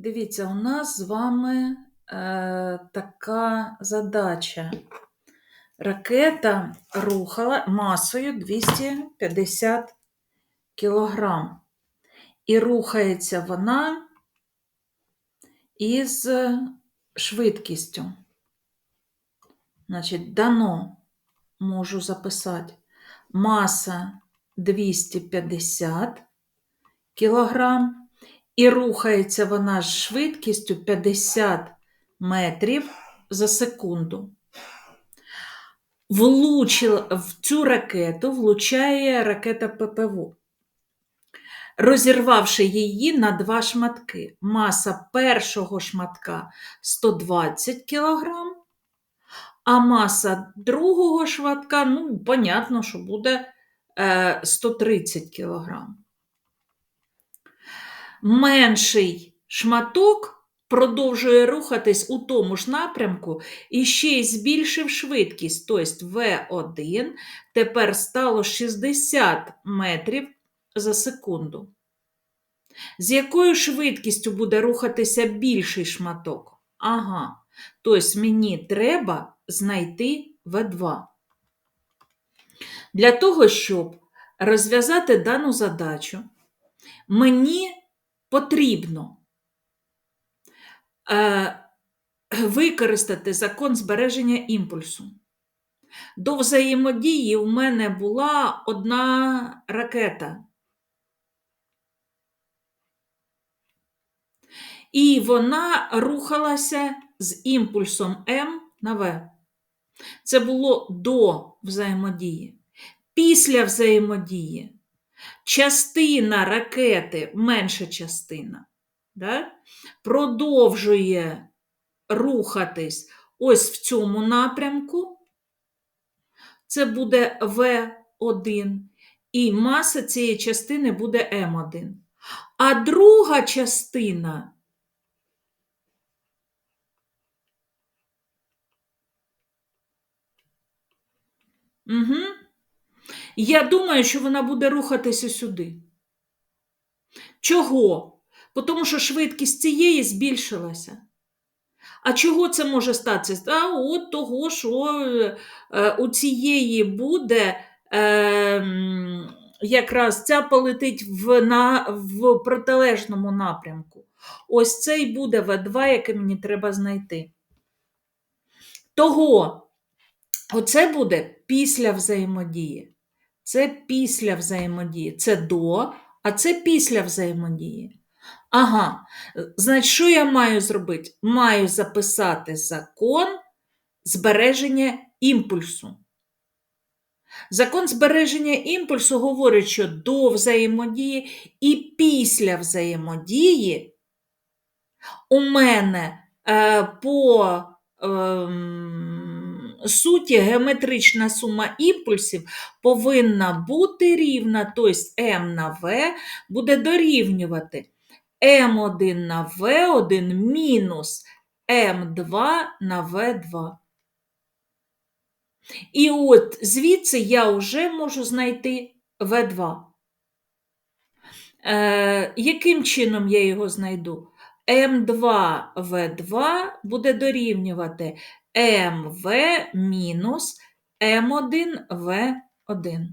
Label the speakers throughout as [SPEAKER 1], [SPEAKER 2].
[SPEAKER 1] Дивіться, у нас з вами е, така задача. Ракета рухала масою 250 кілограм. І рухається вона із швидкістю. Значить, дано можу записати маса 250 кілограм. І рухається вона з швидкістю 50 метрів за секунду. Влучила, в цю ракету влучає ракета ППВ, розірвавши її на два шматки. Маса першого шматка 120 кг, а маса другого шматка, ну, понятно, що буде 130 кг менший шматок продовжує рухатись у тому ж напрямку і ще й збільшив швидкість, тобто В1 тепер стало 60 метрів за секунду. З якою швидкістю буде рухатися більший шматок? Ага, тобто мені треба знайти В2. Для того, щоб розв'язати дану задачу, мені потрібно е, використати закон збереження імпульсу. До взаємодії в мене була одна ракета. І вона рухалася з імпульсом М на В. Це було до взаємодії. Після взаємодії частина ракети, менша частина, да, продовжує рухатись ось в цьому напрямку. Це буде В1, і маса цієї частини буде М1. А друга частина. Угу. Я думаю, що вона буде рухатися сюди. Чого? Тому що швидкість цієї збільшилася. А чого це може статися? А от того, що е, у цієї буде е, якраз ця полетить в, на, в протилежному напрямку. Ось це і буде В2, яке мені треба знайти. Того, оце буде після взаємодії. Це після взаємодії. Це до, а це після взаємодії. Ага, значить, що я маю зробити? Маю записати закон збереження імпульсу. Закон збереження імпульсу говорить, що до взаємодії і після взаємодії у мене е, по е, суті геометрична сума імпульсів повинна бути рівна, тобто М на В буде дорівнювати М1 на В1 мінус М2 на В2. І от звідси я вже можу знайти В2. Е, Яким чином я його знайду? М2В2 буде дорівнювати МВ мінус М1В1.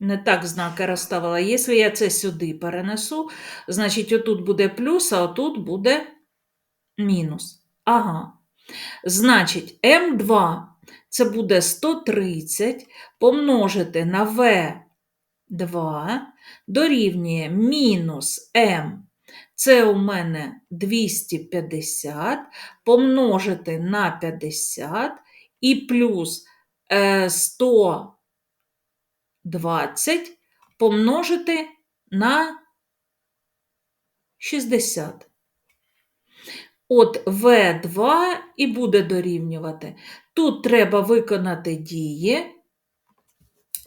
[SPEAKER 1] Не так знаки розставила. Якщо я це сюди перенесу, значить отут буде плюс, а отут буде мінус. Ага. Значить, М2 це буде 130 помножити на В2 дорівнює мінус М. Це у мене 250 помножити на 50 і плюс 120 е, помножити на 60. От В2 і буде дорівнювати. Тут треба виконати дії.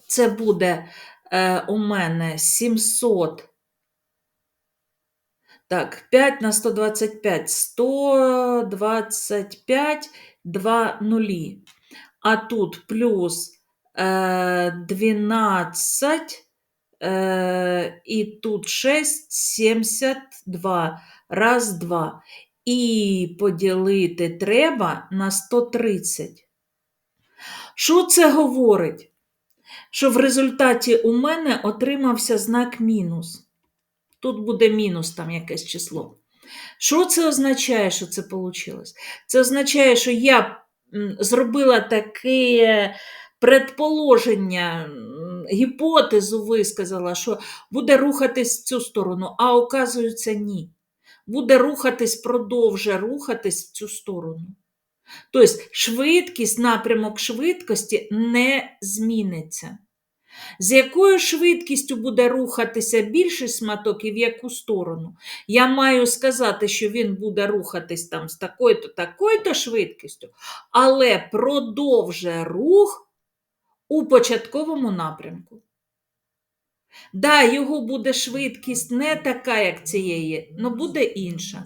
[SPEAKER 1] Це буде е, у мене 700. Так, 5 на 125, 125 2 нулі. А тут плюс е, 12 е, і тут 6, 72. Раз, два. І поділити треба на 130. Що це говорить? Що в результаті у мене отримався знак мінус. Тут буде мінус там якесь число. Що це означає, що це вийшло? Це означає, що я зробила таке предположення, гіпотезу висказала, що буде рухатись в цю сторону, а оказується, ні. Буде рухатись, продовжує рухатись в цю сторону. Тобто швидкість, напрямок швидкості не зміниться. З якою швидкістю буде рухатися більший сматок і в яку сторону? Я маю сказати, що він буде рухатись там з такою-то, такою-то швидкістю, але продовжує рух у початковому напрямку. Да, його буде швидкість не така, як цієї, але буде інша.